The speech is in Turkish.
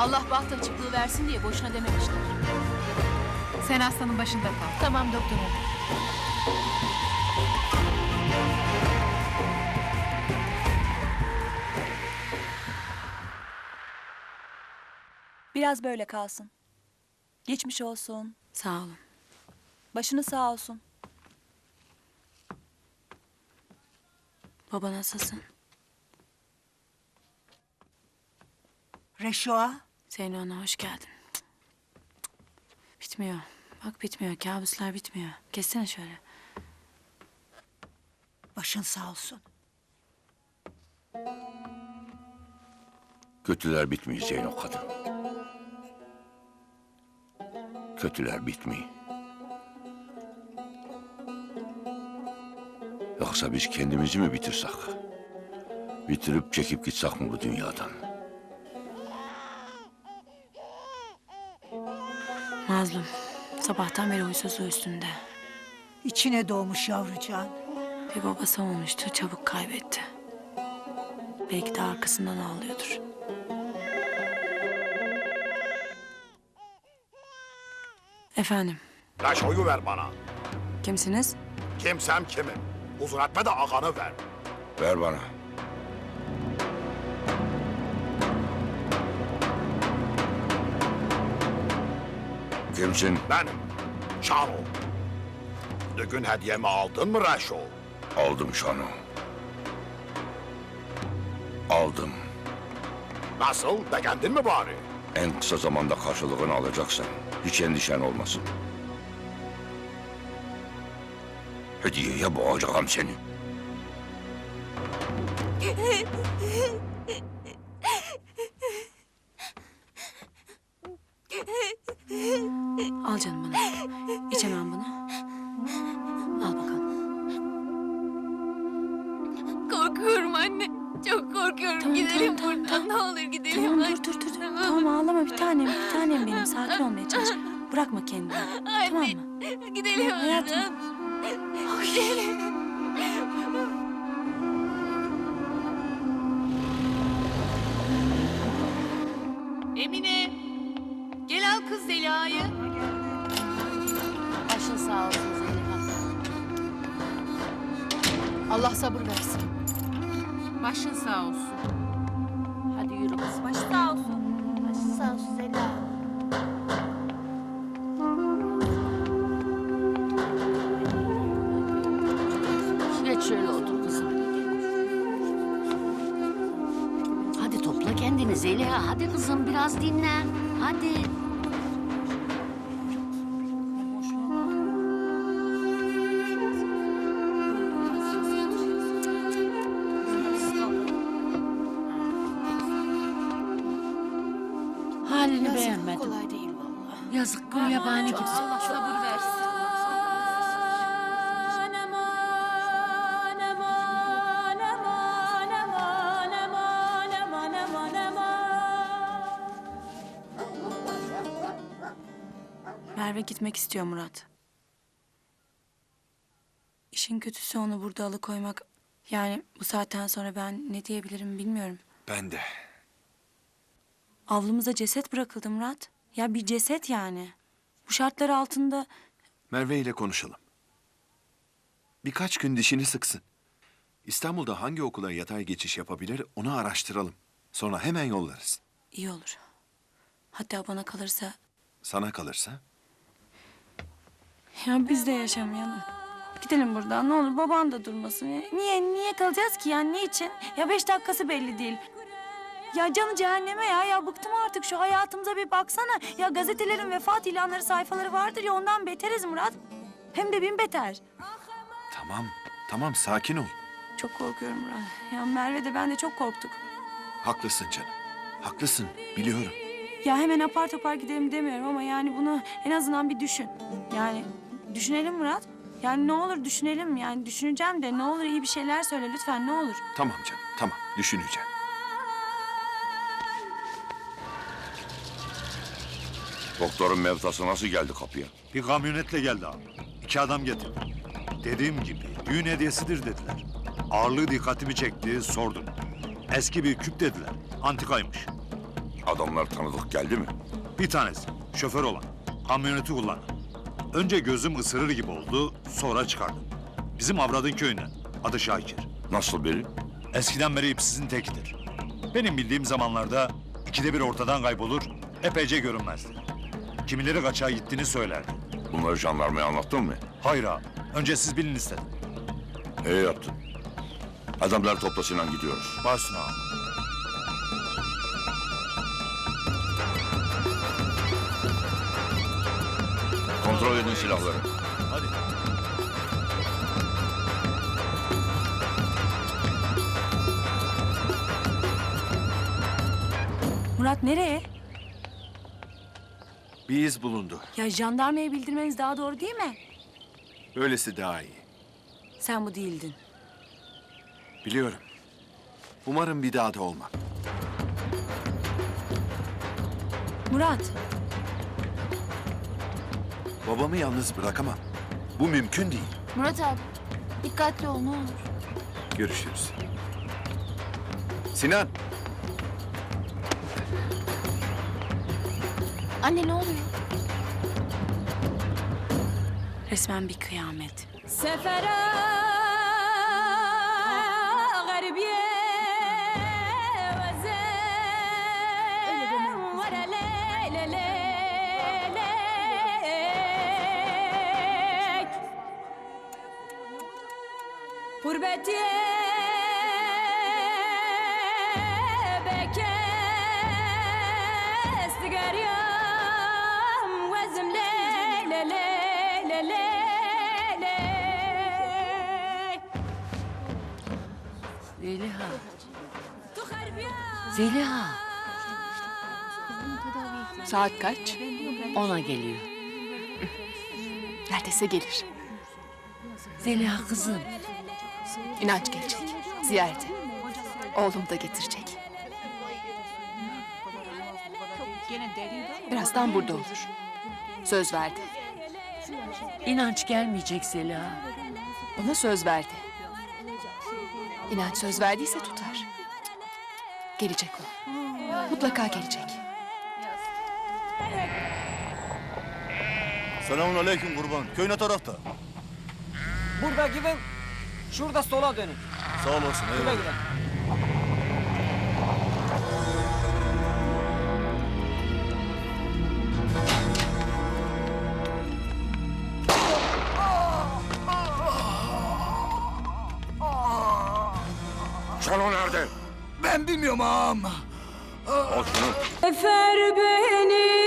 Allah baht açıklığı versin diye boşuna dememişler. Sen hastanın başında kal. Tamam doktor hanım. Biraz böyle kalsın. Geçmiş olsun. Sağ olun. Başını sağ olsun. Baba nasılsın? Reşo'a, Zeyno Ana hoş geldin. Bitmiyor. Bak bitmiyor. Kabuslar bitmiyor. Kessene şöyle. başın sağ olsun. Kötüler bitmiyor Zeyno kadın. Kötüler bitmiyor. Yoksa biz kendimizi mi bitirsek? Bitirip çekip gitsek mi bu dünyadan? Mazlum. Sabahtan beri huysuzluğu üstünde. İçine doğmuş yavrucağın. Bir babası olmuştu. Çabuk kaybetti. Belki de arkasından ağlıyordur. Efendim. Raşoyu ver bana. Kimsiniz? Kimsem kimim. Uzun etme de ağanı ver. Ver bana. Kimsin? Benim. Şano. Bugün hediyemi aldın mı Raşo? Aldım şanu. Aldım. Nasıl? Beğendin mi bari? En kısa zamanda karşılığını alacaksın. Hiç endişen olmasın. Hediyeye boğacağım seni. Sakin olmaya çalış. Bırakma kendini. Tamam Anne. mı? Gidelim Hayatım. Gidelim. Emine. Gel al kız Zeliha'yı. Başın sağ olsun Zeliha. Allah sabır versin. Başın sağ olsun. Kendini Zeliha. Hadi kızım biraz dinlen. Hadi. Halini beğenmedim. Kolay değil vallahi. Yazık gül yabani gibi. Allah sabır Merve gitmek istiyor Murat. İşin kötüsü onu burada alıkoymak. Yani bu saatten sonra ben ne diyebilirim bilmiyorum. Ben de. Avlumuza ceset bırakıldı Murat. Ya bir ceset yani. Bu şartlar altında Merve ile konuşalım. Birkaç gün dişini sıksın. İstanbul'da hangi okula yatay geçiş yapabilir onu araştıralım. Sonra hemen yollarız. iyi olur. Hatta bana kalırsa Sana kalırsa ya biz de yaşamayalım. Gidelim buradan ne olur baban da durmasın. Ya Niye niye kalacağız ki yani niçin? Ya beş dakikası belli değil. Ya canı cehenneme ya. Ya bıktım artık şu hayatımıza bir baksana. Ya gazetelerin vefat ilanları sayfaları vardır ya ondan beteriz Murat. Hem de bin beter. tamam, tamam sakin ol. Çok korkuyorum Murat. Ya Merve de ben de çok korktuk. Haklısın canım. Haklısın biliyorum. Ya hemen apar topar gidelim demiyorum ama yani bunu en azından bir düşün. Yani düşünelim Murat. Yani ne olur düşünelim yani düşüneceğim de ne olur iyi bir şeyler söyle lütfen ne olur. Tamam canım tamam düşüneceğim. Doktorun mevtası nasıl geldi kapıya? Bir kamyonetle geldi abi. İki adam getirdi. Dediğim gibi düğün hediyesidir dediler. Ağırlığı dikkatimi çekti, sordum. Eski bir küp dediler. Antikaymış. Adamlar tanıdık geldi mi? Bir tanesi, şoför olan, kamyoneti kullanan. Önce gözüm ısırır gibi oldu, sonra çıkardım. Bizim Avradın köyünden, adı Şakir. Nasıl biri? Eskiden beri ipsizin tekidir. Benim bildiğim zamanlarda ikide bir ortadan kaybolur, epeyce görünmezdi. Kimileri kaçağa gittiğini söylerdi. Bunları jandarmaya anlattın mı? Hayır ağam, önce siz bilin istedim. İyi yaptın. Adamlar toplasıyla gidiyoruz. Başsın ağam. Kontrol edin silahları. Hadi. Murat nereye? Bir iz bulundu. Ya jandarmaya bildirmeniz daha doğru değil mi? Böylesi daha iyi. Sen bu değildin. Biliyorum. Umarım bir daha da olmam. Murat, Babamı yalnız bırakamam. Bu mümkün değil. Murat abi dikkatli ol ne olur. Görüşürüz. Sinan, Anne ne oluyor? resmen bir kıyamet. Zeliha. Zeliha. Saat kaç? Ona geliyor. Neredeyse gelir. Zeliha kızım. İnanç gelecek. Ziyarete. Oğlum da getirecek. Birazdan burada olur. Söz verdi. İnanç gelmeyecek Zeliha. Ona söz verdi. İnanç söz verdiyse tutar. Gelecek o. Mutlaka gelecek. Selamun aleyküm kurban. Köy ne tarafta? Burada gidin. Şurada sola dönün. Sağ olasın. Şuraya gidin. Şano nerede? Ben bilmiyorum ağam. Al şunu. Efer beni